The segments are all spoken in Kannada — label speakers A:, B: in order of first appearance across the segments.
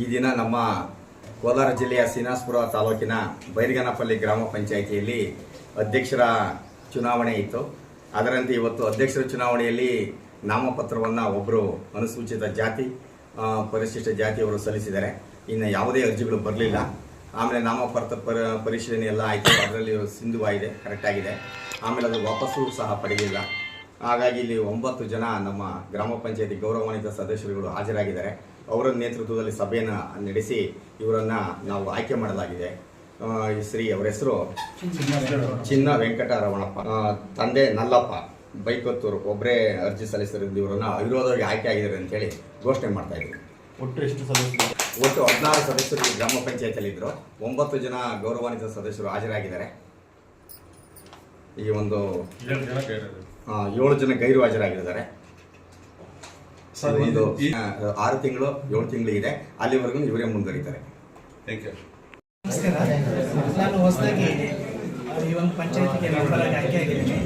A: ಈ ದಿನ ನಮ್ಮ ಕೋಲಾರ ಜಿಲ್ಲೆಯ ಸೀನಾಸ್ಪುರ ತಾಲೂಕಿನ ಬೈರಗನಪಲ್ಲಿ ಗ್ರಾಮ ಪಂಚಾಯಿತಿಯಲ್ಲಿ ಅಧ್ಯಕ್ಷರ ಚುನಾವಣೆ ಇತ್ತು. ಅದರಂತೆ ಇವತ್ತು ಅಧ್ಯಕ್ಷರ ಚುನಾವಣೆಯಲ್ಲಿ ನಾಮಪತ್ರವನ್ನು ಒಬ್ಬರು ಅನುಸೂಚಿತ ಜಾತಿ ಪರಿಶಿಷ್ಟ ಜಾತಿಯವರು ಸಲ್ಲಿಸಿದ್ದಾರೆ. ಇನ್ನು ಯಾವುದೇ ಅರ್ಜಿಗಳು ಬರಲಿಲ್ಲ. ಆಮೇಲೆ ನಾಮಪತ್ರ ಪರ ಪರಿಶೀಲನೆ ಎಲ್ಲ ಆಯಿತು. ಅದರಲ್ಲಿ ಸಿಂಧುವಾಗಿದೆ ಕರೆಕ್ಟಾಗಿದೆ ಆಮೇಲೆ ಅದು ವಾಪಸ್ಸು ಸಹ ಪಡೆಯಲಿಲ್ಲ ಹಾಗಾಗಿ ಇಲ್ಲಿ ಒಂಬತ್ತು ಜನ ನಮ್ಮ ಗ್ರಾಮ ಪಂಚಾಯತಿ ಗೌರವಾನ್ವಿತ ಸದಸ್ಯರುಗಳು ಹಾಜರಾಗಿದ್ದಾರೆ. ಅವರ ನೇತೃತ್ವದಲ್ಲಿ ಸಭೆಯನ್ನು ನಡೆಸಿ ಇವರನ್ನು ನಾವು ಆಯ್ಕೆ ಮಾಡಲಾಗಿದೆ. ಶ್ರೀ ಅವರ ಹೆಸರು ಚಿನ್ನ ವೆಂಕಟರಮಣಪ್ಪ. ತಂದೆ ನಲ್ಲಪ್ಪ ಬೈಕತ್ತೂರು ಒಬ್ಬರೇ ಅರ್ಜಿ ಸಲ್ಲಿಸಿರೋದು ಇವರನ್ನು ಅವಿರೋಧವಾಗಿ ಆಯ್ಕೆ ಆಗಿದ್ದಾರೆ ಅಂತೇಳಿ ಘೋಷಣೆ ಮಾಡ್ತಾ ಇದ್ದೀವಿ
B: ಒಟ್ಟು ಎಷ್ಟು ಸದಸ್ಯರು?
A: ಒಟ್ಟು ಹದಿನಾರು ಸದಸ್ಯರು ಗ್ರಾಮ ಪಂಚಾಯತಿಯಲ್ಲಿದ್ದರು ಒಂಬತ್ತು ಜನ ಗೌರವಾನ್ವಿತ ಸದಸ್ಯರು ಹಾಜರಾಗಿದ್ದಾರೆ. ಈ ಒಂದು
B: ಏಳು ಜನ ಗೈರು
A: ಹಾಜರಾಗಿದ್ದಾರೆ.
B: ಸರ್,
A: ಇದು ಆರು ತಿಂಗಳು ಏಳು ತಿಂಗಳು ಇದೆ. ಅಲ್ಲಿವರೆಗೂ ಇವರೇ ಮುಂದುವರಿತಾರೆ.
B: ಥ್ಯಾಂಕ್ ಯು
C: ನಮಸ್ಕಾರ ನಾನು ಹೊಸದಾಗಿ ಈ ಒಂದು ಪಂಚಾಯತಿಗೆ ಮೆಂಬರ್ ಆಗಿ ಆಯ್ಕೆ ಆಗಿದ್ದೀನಿ.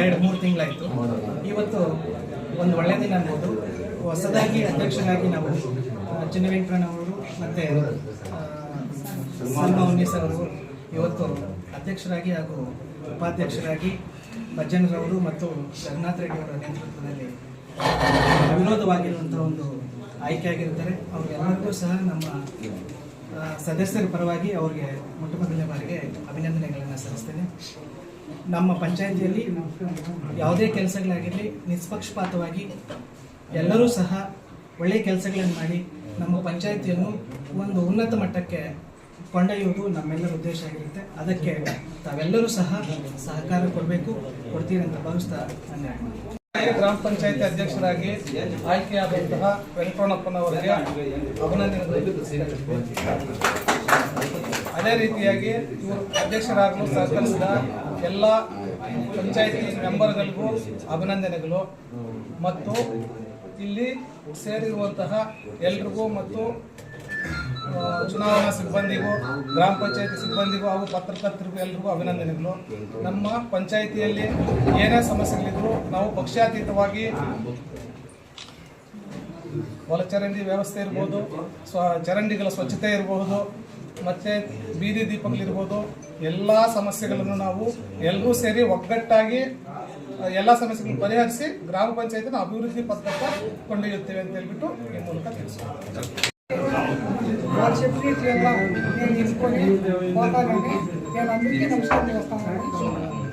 C: ಎರಡು ಮೂರು ತಿಂಗಳಾಯಿತು. ಇವತ್ತು ಒಂದು ಒಳ್ಳೆಯ ದಿನ ಅನ್ಬೋದು ಹೊಸದಾಗಿ ಅಧ್ಯಕ್ಷರಾಗಿ ನಾವು ಚಿನ್ನ ಮತ್ತೆ ಮತ್ತು ಸಲ್ಮಾ ಉನ್ನೀಸ್ ಅವರು ಇವತ್ತು ಅಧ್ಯಕ್ಷರಾಗಿ ಹಾಗೂ ಉಪಾಧ್ಯಕ್ಷರಾಗಿ ಭಜನ್ರವರು ಮತ್ತು ಜಗನ್ನಾಥ್ ರೆಡ್ಡಿ ಅವರ ನೇತೃತ್ವದಲ್ಲಿ ಅವಿರೋಧವಾಗಿರುವಂಥ ಒಂದು ಆಯ್ಕೆ ಆಗಿರ್ತಾರೆ ಅವರೆಲ್ಲರಿಗೂ ಸಹ ನಮ್ಮ ಸದಸ್ಯರ ಪರವಾಗಿ ಅವರಿಗೆ ಮೊಟ್ಟ ಮೊದಲನೇ ಬಾರಿಗೆ ಅಭಿನಂದನೆಗಳನ್ನು ಸಲ್ಲಿಸ್ತೇನೆ. ನಮ್ಮ ಪಂಚಾಯಿತಿಯಲ್ಲಿ ಯಾವುದೇ ಕೆಲಸಗಳಾಗಿರಲಿ, ನಿಷ್ಪಕ್ಷಪಾತವಾಗಿ ಎಲ್ಲರೂ ಸಹ ಒಳ್ಳೆಯ ಕೆಲಸಗಳನ್ನು ಮಾಡಿ ನಮ್ಮ ಪಂಚಾಯಿತಿಯನ್ನು ಒಂದು ಉನ್ನತ ಮಟ್ಟಕ್ಕೆ ಕೊಂಡೊಯ್ಯುವುದು ನಮ್ಮೆಲ್ಲರ ಉದ್ದೇಶ ಆಗಿರುತ್ತೆ. ಅದಕ್ಕೆ ತಾವೆಲ್ಲರೂ ಸಹ ಸಹಕಾರ ಕೊಡಬೇಕು. ಕೊಡ್ತೀರಿ ಅಂತ ಭಾವಿಸ್ತಾ ಗ್ರಾಮ ಪಂಚಾಯತಿ ಅಧ್ಯಕ್ಷರಾಗಿ ಆಯ್ಕೆಯಾದಂತಹ ವೆಂಕಟಣ್ಣಪ್ಪನವರಿಗೆ ಅಭಿನಂದನೆಗಳು. ಅದೇ ರೀತಿಯಾಗಿ ಇವರು ಅಧ್ಯಕ್ಷರಾಗಲು ಸಹಕರಿಸಿದ ಎಲ್ಲ ಪಂಚಾಯತಿ ಮೆಂಬರ್ಗಳಿಗೂ ಅಭಿನಂದನೆಗಳು. ಮತ್ತು ಇಲ್ಲಿ ಸೇರಿರುವಂತಹ ಎಲ್ರಿಗೂ ಮತ್ತು ಚುನಾವಣಾ ಸಿಬ್ಬಂದಿಗೂ, ಗ್ರಾಮ ಪಂಚಾಯತಿ ಸಿಬ್ಬಂದಿಗೂ ಹಾಗೂ ಪತ್ರಕರ್ತರಿಗೂ ಎಲ್ರಿಗೂ ಅಭಿನಂದನೆಗಳು. ನಮ್ಮ ಪಂಚಾಯಿತಿಯಲ್ಲಿ ಏನೇ ಸಮಸ್ಯೆಗಳಿದ್ರು ನಾವು ಪಕ್ಷಾತೀತವಾಗಿ ಚರಂಡಿ ವ್ಯವಸ್ಥೆ ಇರ್ಬೋದು, ಸ್ವ ಚರಂಡಿಗಳ ಸ್ವಚ್ಛತೆ ಇರಬಹುದು ಮತ್ತೆ ಬೀದಿ ದೀಪಗಳಿರ್ಬೋದು, ಎಲ್ಲ ಸಮಸ್ಯೆಗಳನ್ನು ನಾವು ಎಲ್ಲರೂ ಸೇರಿ ಒಗ್ಗಟ್ಟಾಗಿ ಎಲ್ಲ ಸಮಸ್ಯೆಗಳನ್ನು ಪರಿಹರಿಸಿ ಗ್ರಾಮ ಪಂಚಾಯತಿನ ಅಭಿವೃದ್ಧಿ ಪತ್ರಕ್ಕೆ ಕೊಂಡೊಯ್ಯುತ್ತೇವೆ ಅಂತ ಹೇಳ್ಬಿಟ್ಟು ಈ ಮೂಲಕ ತಿಳಿಸ್ತೀವಿ
D: వాళ్ళు చెప్పి నేను తీసుకొని పోతానని నేను అందరికీ నమస్కారం చేస్తాను.